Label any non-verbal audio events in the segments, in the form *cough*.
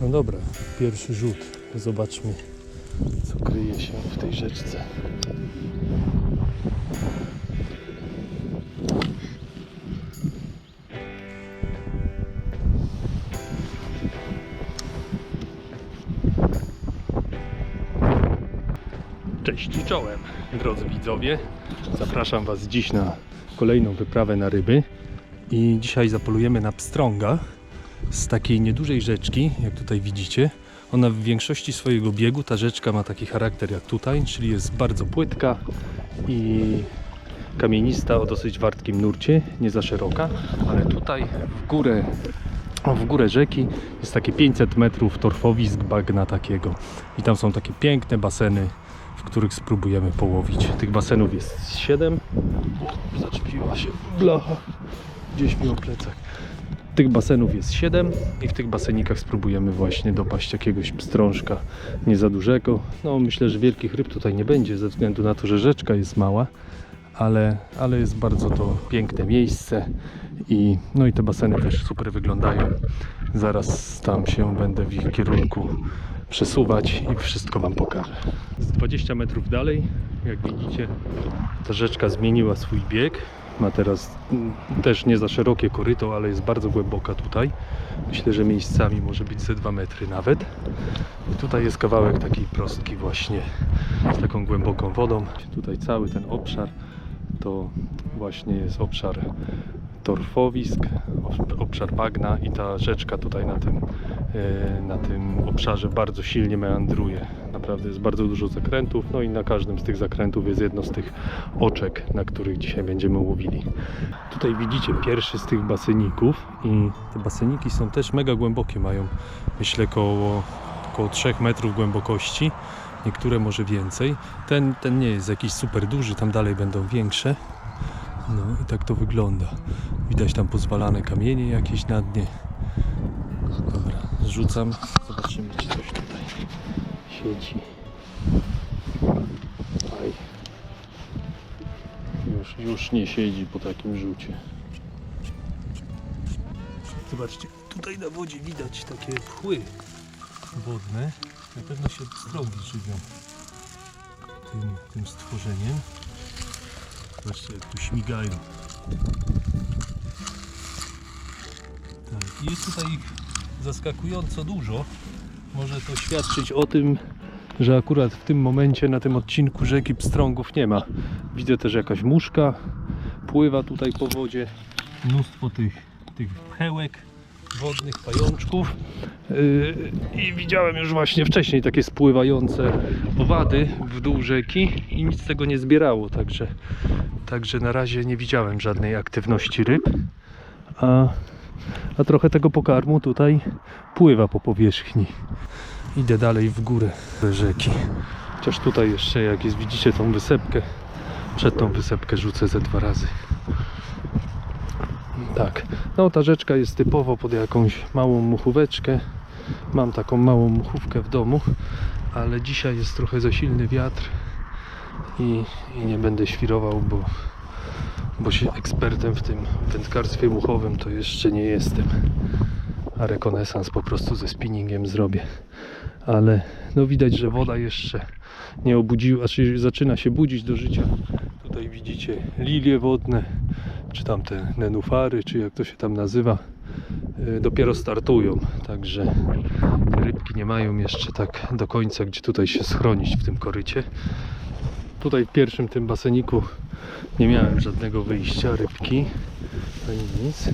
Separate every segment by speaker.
Speaker 1: No dobra, pierwszy rzut. Zobaczmy, co kryje się w tej rzeczce. Cześć czołem, drodzy widzowie. Zapraszam Was dziś na kolejną wyprawę na ryby. I dzisiaj zapolujemy na pstrąga z takiej niedużej rzeczki, jak tutaj widzicie. Ona w większości swojego biegu, ta rzeczka ma taki charakter jak tutaj, czyli jest bardzo płytka i kamienista o dosyć wartkim nurcie, nie za szeroka, ale tutaj w górę, w górę rzeki jest takie 500 metrów torfowisk bagna takiego i tam są takie piękne baseny, w których spróbujemy połowić. Tych basenów jest 7. Zaczepiła się blacha gdzieś mi o plecach. Tych basenów jest 7 i w tych basenikach spróbujemy właśnie dopaść jakiegoś pstrążka nie za dużego. No myślę, że wielkich ryb tutaj nie będzie ze względu na to, że rzeczka jest mała, ale, ale jest bardzo to piękne miejsce i no i te baseny też super wyglądają. Zaraz tam się będę w ich kierunku przesuwać i wszystko Wam pokażę. Z 20 metrów dalej, jak widzicie, ta rzeczka zmieniła swój bieg. Ma teraz mm, też nie za szerokie koryto, ale jest bardzo głęboka tutaj. Myślę, że miejscami może być ze 2 metry nawet. I tutaj jest kawałek takiej prostki właśnie z taką głęboką wodą. Tutaj cały ten obszar to właśnie jest obszar torfowisk, ob- obszar bagna i ta rzeczka tutaj na tym, e, na tym obszarze bardzo silnie meandruje. Naprawdę jest bardzo dużo zakrętów, no i na każdym z tych zakrętów jest jedno z tych oczek, na których dzisiaj będziemy łowili. Tutaj widzicie pierwszy z tych baseników i te baseniki są też mega głębokie, mają myślę koło, około 3 metrów głębokości. Niektóre może więcej. Ten, ten nie jest jakiś super duży, tam dalej będą większe. No i tak to wygląda. Widać tam pozwalane kamienie jakieś na dnie. Dobra, zrzucam. Zobaczymy, czy siedzi. Aj. Już, już nie siedzi po takim rzucie. Zobaczcie, tutaj na wodzie widać takie pchły wodne. Na pewno się pstrągi żywią tym, tym stworzeniem. Zobaczcie jak tu śmigają. Tak, jest tutaj ich zaskakująco dużo. Może to świadczyć o tym, że akurat w tym momencie na tym odcinku rzeki pstrągów nie ma. Widzę też jakaś muszka pływa tutaj po wodzie. Mnóstwo tych, tych pchełek wodnych pajączków. Yy, I widziałem już właśnie wcześniej takie spływające owady w dół rzeki i nic z tego nie zbierało, także, także na razie nie widziałem żadnej aktywności ryb. A, a trochę tego pokarmu tutaj pływa po powierzchni. Idę dalej w górę rzeki. Chociaż tutaj jeszcze, jak jest, widzicie tą wysepkę, przed tą wysepkę rzucę ze dwa razy. Tak, no ta rzeczka jest typowo pod jakąś małą muchóweczkę. Mam taką małą muchówkę w domu, ale dzisiaj jest trochę za silny wiatr i, i nie będę świrował, bo, bo się ekspertem w tym wędkarstwie muchowym to jeszcze nie jestem. A rekonesans po prostu ze spinningiem zrobię. Ale no widać, że woda jeszcze nie obudziła, znaczy zaczyna się budzić do życia. Tutaj widzicie lilie wodne, czy tam te nenufary, czy jak to się tam nazywa, y, dopiero startują. Także rybki nie mają jeszcze tak do końca, gdzie tutaj się schronić w tym korycie. Tutaj w pierwszym tym baseniku nie miałem żadnego wyjścia, rybki ani nic.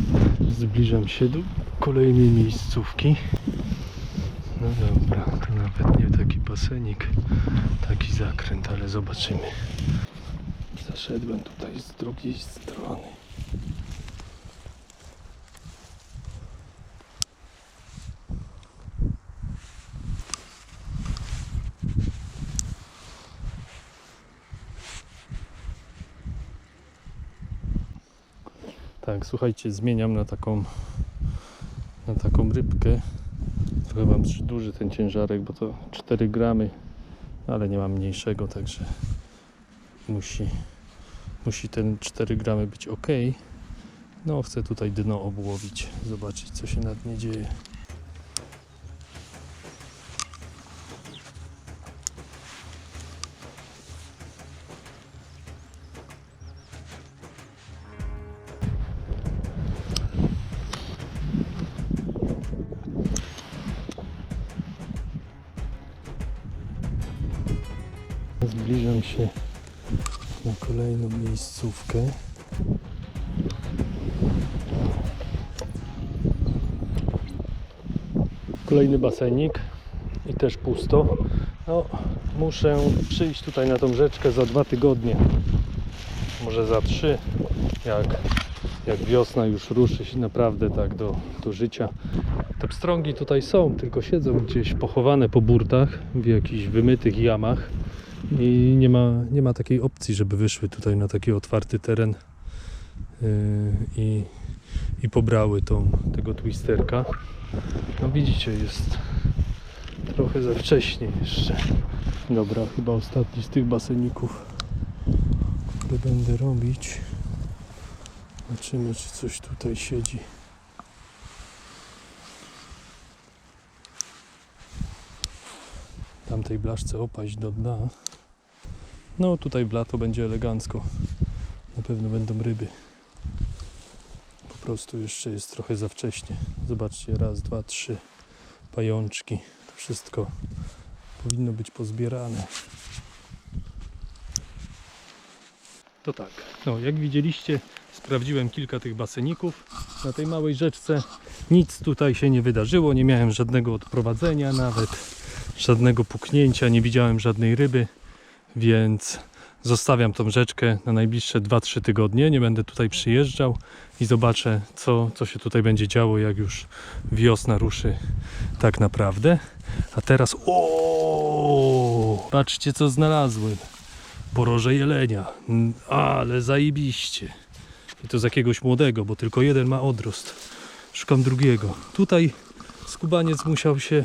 Speaker 1: Zbliżam się do kolejnej miejscówki. No dobra, to nawet nie taki basenik, taki zakręt, ale zobaczymy. Zaszedłem tutaj z drugiej strony. Tak, słuchajcie, zmieniam na taką na taką rybkę. Trochę mam duży ten ciężarek, bo to 4 gramy, ale nie mam mniejszego, także musi, musi ten 4 gramy być ok. No, chcę tutaj dno obłowić, zobaczyć co się na dnie dzieje. Zbliżam się na kolejną miejscówkę. Kolejny basenik i też pusto. No, muszę przyjść tutaj na tą rzeczkę za dwa tygodnie. Może za trzy, jak, jak wiosna już ruszy się naprawdę tak do, do życia. Te pstrągi tutaj są, tylko siedzą gdzieś pochowane po burtach w jakichś wymytych jamach i nie ma, nie ma takiej opcji, żeby wyszły tutaj na taki otwarty teren yy, i, i pobrały tą, tego twisterka. No widzicie, jest trochę za wcześnie jeszcze. Dobra, chyba ostatni z tych baseników, które będę robić. Zobaczymy, czy coś tutaj siedzi. Tamtej blaszce opaść do dna. No tutaj w lato będzie elegancko. Na pewno będą ryby. Po prostu jeszcze jest trochę za wcześnie. Zobaczcie, raz, dwa, trzy pajączki. To wszystko powinno być pozbierane. To tak. No, jak widzieliście, sprawdziłem kilka tych baseników. Na tej małej rzeczce nic tutaj się nie wydarzyło. Nie miałem żadnego odprowadzenia, nawet żadnego puknięcia, nie widziałem żadnej ryby, więc zostawiam tą rzeczkę na najbliższe 2-3 tygodnie. Nie będę tutaj przyjeżdżał i zobaczę, co, co się tutaj będzie działo, jak już wiosna ruszy tak naprawdę. A teraz, o, patrzcie, co znalazłem. Poroże jelenia. Ale zajebiście. I to z jakiegoś młodego, bo tylko jeden ma odrost. Szukam drugiego. Tutaj skubaniec musiał się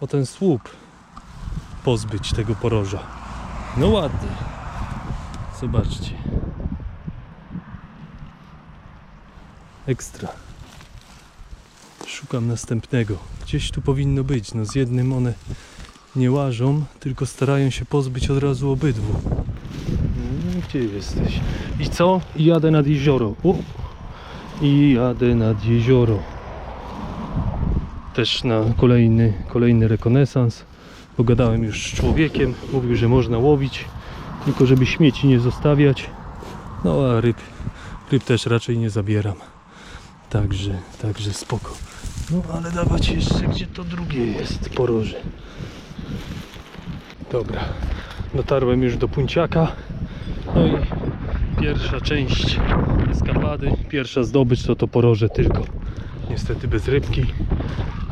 Speaker 1: o ten słup pozbyć tego poroża. No ładnie. Zobaczcie. Ekstra. Szukam następnego. Gdzieś tu powinno być. No z jednym one nie łażą, tylko starają się pozbyć od razu obydwu. No, gdzie jesteś? I co? I jadę nad jezioro. O! I jadę nad jezioro. Też na kolejny, kolejny rekonesans. Pogadałem już z człowiekiem. Mówił, że można łowić, tylko żeby śmieci nie zostawiać. No a ryb, ryb też raczej nie zabieram. Także, także spoko. No ale dawać jeszcze, gdzie to drugie jest poroże. Dobra, dotarłem już do Punciaka. No i pierwsza część eskapady, pierwsza zdobycz to to poroże tylko. Niestety bez rybki,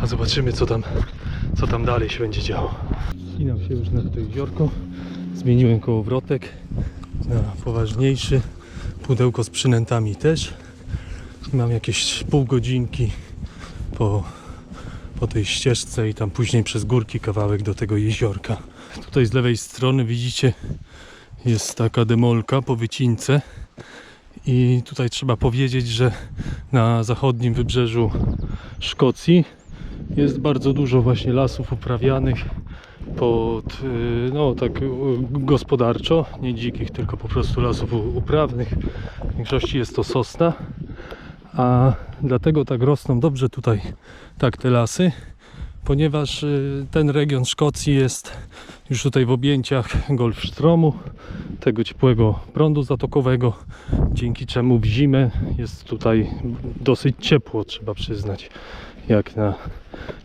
Speaker 1: a zobaczymy co tam, co tam dalej się będzie działo. Spinam się już na to jeziorko. Zmieniłem kołowrotek na poważniejszy. Pudełko z przynętami też. Mam jakieś pół godzinki po, po tej ścieżce i tam później przez górki kawałek do tego jeziorka. Tutaj z lewej strony widzicie jest taka demolka po wycince i tutaj trzeba powiedzieć, że na zachodnim wybrzeżu Szkocji jest bardzo dużo właśnie lasów uprawianych pod, y, no tak y, gospodarczo, nie dzikich, tylko po prostu lasów uprawnych. W większości jest to sosna, a dlatego tak rosną dobrze tutaj tak te lasy, ponieważ y, ten region Szkocji jest już tutaj w objęciach Golfstromu, tego ciepłego prądu zatokowego, dzięki czemu w zimę jest tutaj dosyć ciepło, trzeba przyznać, jak na,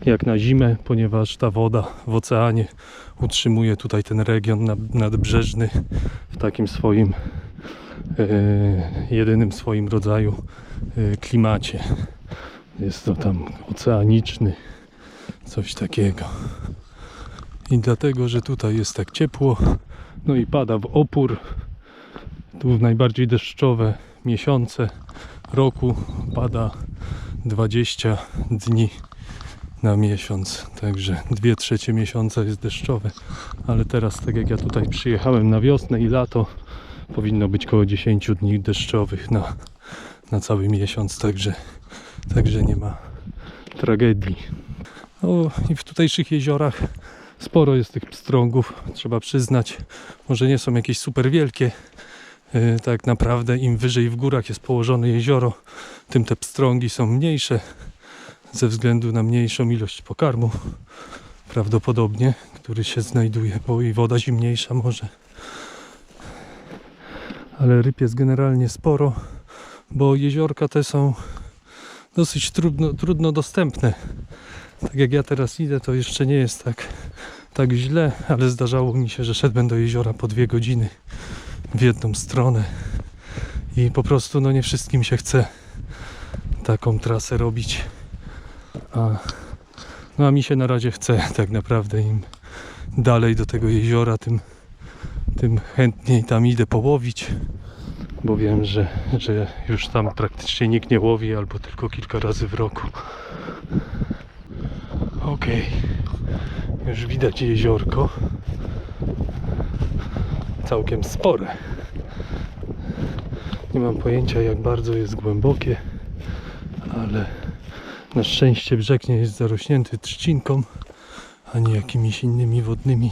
Speaker 1: jak na zimę, ponieważ ta woda w oceanie utrzymuje tutaj ten region nad- nadbrzeżny w takim swoim e, jedynym swoim rodzaju e, klimacie. Jest to tam oceaniczny, coś takiego. I dlatego, że tutaj jest tak ciepło, no i pada w opór, tu w najbardziej deszczowe miesiące roku pada 20 dni na miesiąc, także dwie trzecie miesiąca jest deszczowe, ale teraz tak jak ja tutaj przyjechałem na wiosnę i lato, powinno być około 10 dni deszczowych na, na cały miesiąc, także, także nie ma tragedii. No i w tutejszych jeziorach sporo jest tych pstrągów, trzeba przyznać. Może nie są jakieś super wielkie. Yy, tak naprawdę im wyżej w górach jest położone jezioro, tym te pstrągi są mniejsze ze względu na mniejszą ilość pokarmu. prawdopodobnie, który się znajduje, bo i woda zimniejsza może. Ale ryb jest generalnie sporo, bo jeziorka te są dosyć trudno, trudno dostępne. Tak jak ja teraz idę, to jeszcze nie jest tak, tak źle, ale zdarzało mi się, że szedłem do jeziora po dwie godziny w jedną stronę i po prostu no nie wszystkim się chce taką trasę robić. A, no a mi się na razie chce tak naprawdę im dalej do tego jeziora, tym, tym chętniej tam idę połowić, bo wiem, że, że już tam praktycznie nikt nie łowi albo tylko kilka razy w roku. Okej, już widać jeziorko. Całkiem spore. Nie mam pojęcia jak bardzo jest głębokie, ale na szczęście brzeg nie jest zarośnięty trzcinką ani jakimiś innymi wodnymi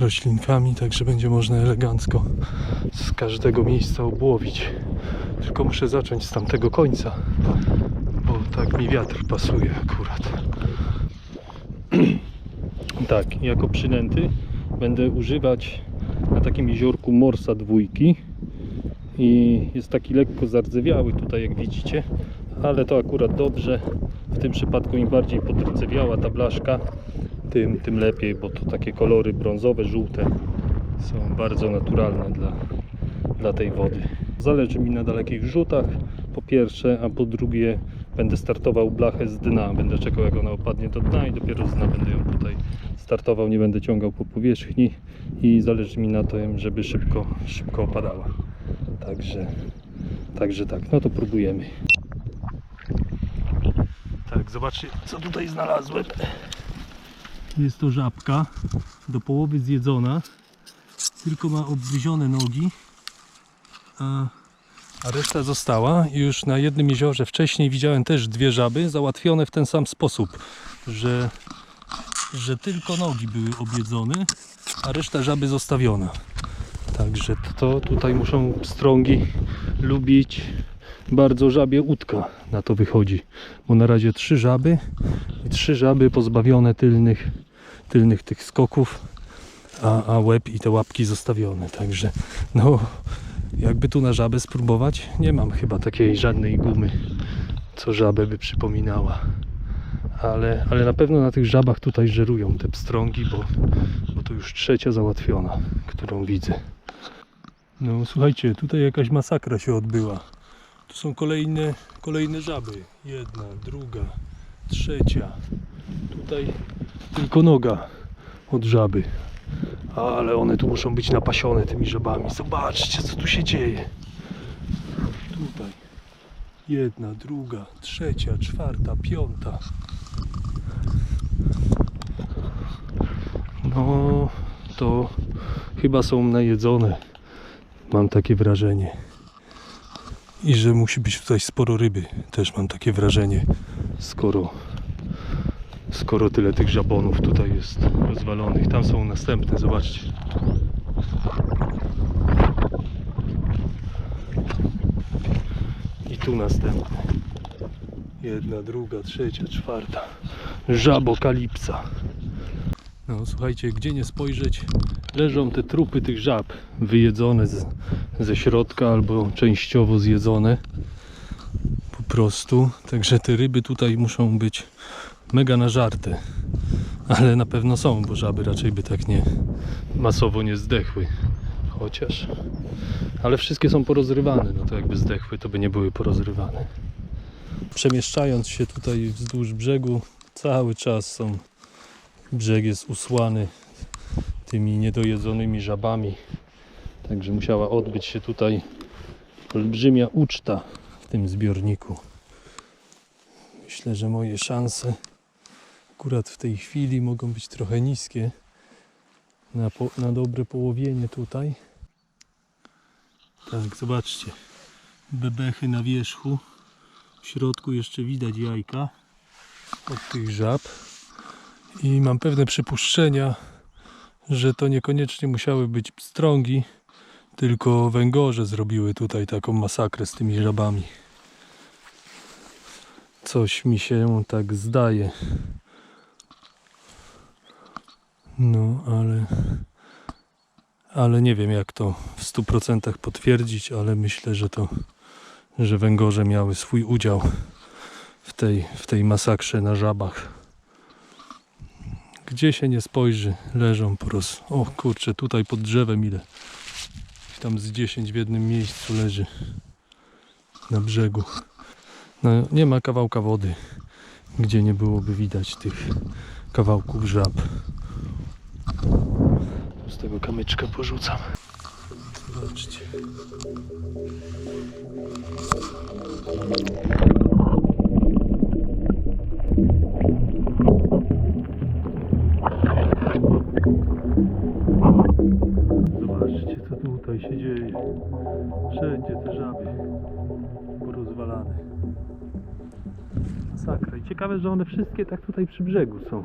Speaker 1: roślinkami, także będzie można elegancko z każdego miejsca obłowić. Tylko muszę zacząć z tamtego końca, bo tak mi wiatr pasuje akurat. Tak, jako przynęty będę używać na takim jeziorku morsa dwójki i jest taki lekko zardzewiały tutaj jak widzicie ale to akurat dobrze w tym przypadku im bardziej podrdzewiała ta blaszka tym, tym lepiej, bo to takie kolory brązowe, żółte są bardzo naturalne dla, dla tej wody. Zależy mi na dalekich rzutach po pierwsze, a po drugie będę startował blachę z dna. Będę czekał jak ona opadnie do dna i dopiero z dna będę ją tutaj startował. Nie będę ciągał po powierzchni i zależy mi na tym, żeby szybko, szybko opadała. Także, także tak, no to próbujemy. Tak, zobaczcie co tutaj znalazłem. Jest to żabka, do połowy zjedzona, tylko ma obgryzione nogi, a, a reszta została. Już na jednym jeziorze wcześniej widziałem też dwie żaby załatwione w ten sam sposób, że, że tylko nogi były objedzone, a reszta żaby zostawiona. Także to tutaj muszą strągi lubić bardzo żabie łódka na to wychodzi. Bo na razie trzy żaby i trzy żaby pozbawione tylnych, tylnych tych skoków, a, a łeb i te łapki zostawione. Także no jakby tu na żabę spróbować, nie mam chyba takiej żadnej gumy, co żabę by przypominała. Ale, ale na pewno na tych żabach tutaj żerują te pstrągi, bo, bo to już trzecia załatwiona, którą widzę. No słuchajcie, tutaj jakaś masakra się odbyła. Tu są kolejne, kolejne żaby. Jedna, druga, trzecia. Tutaj tylko noga od żaby. Ale one tu muszą być napasione tymi żabami. Zobaczcie, co tu się dzieje. Tutaj. Jedna, druga, trzecia, czwarta, piąta. No, to chyba są najedzone. Mam takie wrażenie. I że musi być tutaj sporo ryby. Też mam takie wrażenie. Skoro, skoro tyle tych żabonów tutaj jest rozwalonych. Tam są następne, zobaczcie. I tu następne. Jedna, druga, trzecia, czwarta. Żabokalipsa. No słuchajcie, gdzie nie spojrzeć, leżą te trupy tych żab, wyjedzone z, ze środka albo częściowo zjedzone. Po prostu. Także te ryby tutaj muszą być mega nażarte. Ale na pewno są, bo żaby raczej by tak nie masowo nie zdechły. Chociaż. Ale wszystkie są porozrywane. No to jakby zdechły, to by nie były porozrywane. Przemieszczając się tutaj wzdłuż brzegu, cały czas są brzeg jest usłany tymi niedojedzonymi żabami. Także musiała odbyć się tutaj olbrzymia uczta w tym zbiorniku. Myślę, że moje szanse akurat w tej chwili mogą być trochę niskie na, po, na dobre połowienie tutaj. Tak, zobaczcie. Bebechy na wierzchu. W środku jeszcze widać jajka od tych żab. I mam pewne przypuszczenia, że to niekoniecznie musiały być pstrągi, tylko węgorze zrobiły tutaj taką masakrę z tymi żabami. Coś mi się tak zdaje. No, ale. Ale nie wiem, jak to w 100% potwierdzić, ale myślę, że to. że węgorze miały swój udział w tej, w tej masakrze na żabach. Gdzie się nie spojrzy, leżą po roz... O kurczę, tutaj pod drzewem ile? Tam z 10 w jednym miejscu leży. Na brzegu. No, nie ma kawałka wody, gdzie nie byłoby widać tych kawałków żab. Z tego kamyczka porzucam. Zobaczcie. Zobaczcie, co tutaj się dzieje. Wszędzie te żaby porozwalane. Masakra. I ciekawe, że one wszystkie tak tutaj przy brzegu są.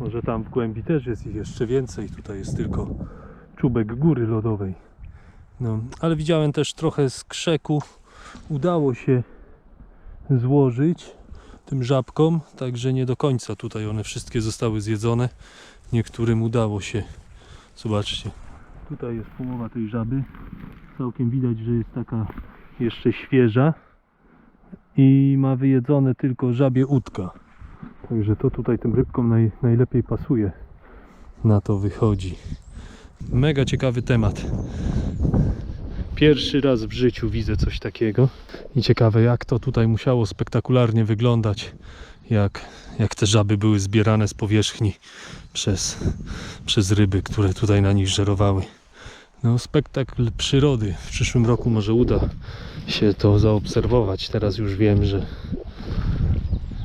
Speaker 1: Może tam w głębi też jest ich jeszcze więcej. Tutaj jest tylko czubek góry lodowej. No, ale widziałem też trochę z krzeku. Udało się złożyć tym żabkom, także nie do końca tutaj one wszystkie zostały zjedzone. Niektórym udało się. Zobaczcie, tutaj jest połowa tej żaby. Całkiem widać, że jest taka jeszcze świeża i ma wyjedzone tylko żabie udka. Także to tutaj tym rybkom naj, najlepiej pasuje. Na to wychodzi. Mega ciekawy temat. Pierwszy raz w życiu widzę coś takiego. I ciekawe jak to tutaj musiało spektakularnie wyglądać. Jak, jak te żaby były zbierane z powierzchni przez, przez ryby, które tutaj na nich żerowały. No, spektakl przyrody. W przyszłym roku może uda się to zaobserwować. Teraz już wiem, że,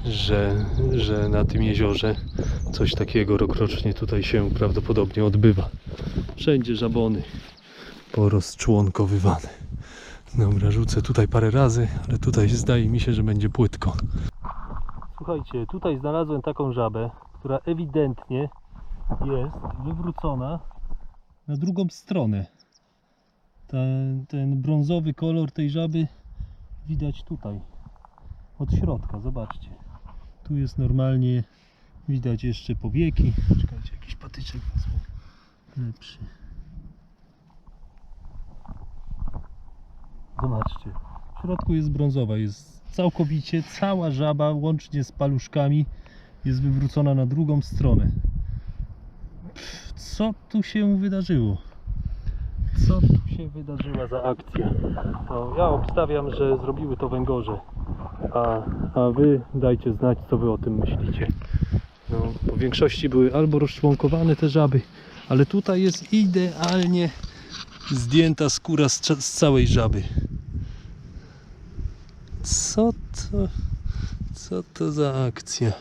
Speaker 1: że, że na tym jeziorze coś takiego rokrocznie tutaj się prawdopodobnie odbywa. Wszędzie żabony porozczłonkowywane. Dobra, rzucę tutaj parę razy, ale tutaj zdaje mi się, że będzie płytko. Słuchajcie, tutaj znalazłem taką żabę, która ewidentnie jest wywrócona na drugą stronę. Ten, ten brązowy kolor tej żaby widać tutaj od środka, zobaczcie. Tu jest normalnie widać jeszcze powieki. Czekajcie, jakiś patyczek wezmę lepszy. Zobaczcie, w środku jest brązowa, jest całkowicie cała żaba łącznie z paluszkami jest wywrócona na drugą stronę. Co tu się wydarzyło? Co tu się wydarzyła za akcja? Ja obstawiam, że zrobiły to węgorze. A, a wy dajcie znać, co wy o tym myślicie. No, po większości były albo rozczłonkowane te żaby, ale tutaj jest idealnie zdjęta skóra z, z całej żaby. Co to? Co to za akcja?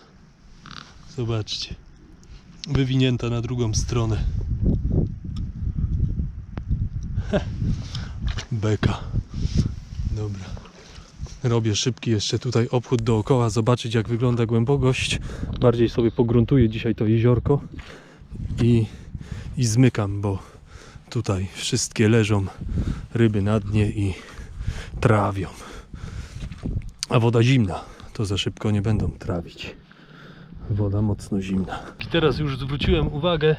Speaker 1: Zobaczcie. Wywinięta na drugą stronę. Heh. Beka. Dobra. Robię szybki jeszcze tutaj obchód dookoła, zobaczyć jak wygląda głębokość. Bardziej sobie pogruntuję dzisiaj to jeziorko i, i zmykam, bo tutaj wszystkie leżą ryby na dnie i trawią. A woda zimna, to za szybko nie będą trawić. Woda mocno zimna. I teraz już zwróciłem uwagę,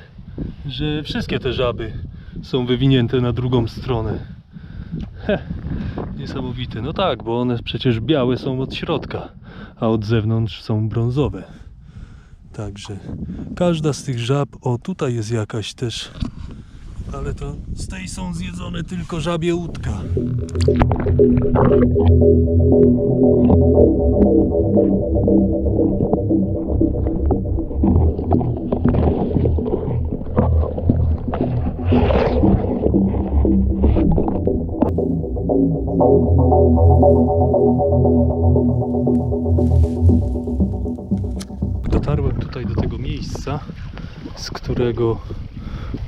Speaker 1: że wszystkie te żaby są wywinięte na drugą stronę. Heh, niesamowite. No tak, bo one przecież białe są od środka, a od zewnątrz są brązowe. Także każda z tych żab, o tutaj jest jakaś też, ale to z tej są zjedzone tylko żabie łódka. Dotarłem tutaj do tego miejsca, z którego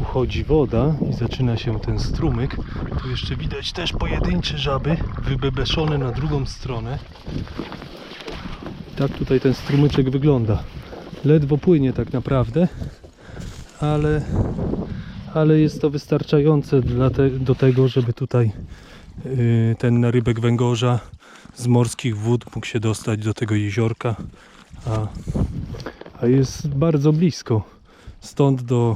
Speaker 1: uchodzi woda i zaczyna się ten strumyk. Tu jeszcze widać też pojedyncze żaby wybebeszone na drugą stronę. Tak tutaj ten strumyczek wygląda. Ledwo płynie tak naprawdę, ale, ale jest to wystarczające dla te, do tego, żeby tutaj ten narybek węgorza z morskich wód mógł się dostać do tego jeziorka, a, a jest bardzo blisko stąd do,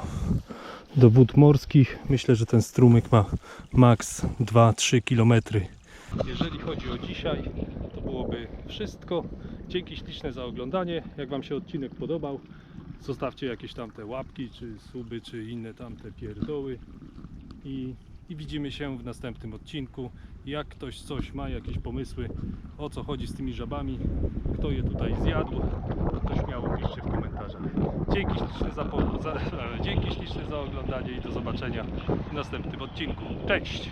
Speaker 1: do wód morskich. Myślę, że ten strumyk ma maks 2-3 km. Jeżeli chodzi o dzisiaj, to byłoby wszystko. Dzięki śliczne za oglądanie. Jak Wam się odcinek podobał, zostawcie jakieś tam te łapki, czy suby, czy inne tamte pierdoły. I, I widzimy się w następnym odcinku. Jak ktoś coś ma, jakieś pomysły, o co chodzi z tymi żabami, kto je tutaj zjadł, to śmiało piszcie w komentarzach. Dzięki śliczne za, za, *laughs* dzięki śliczne za oglądanie i do zobaczenia w następnym odcinku. Cześć!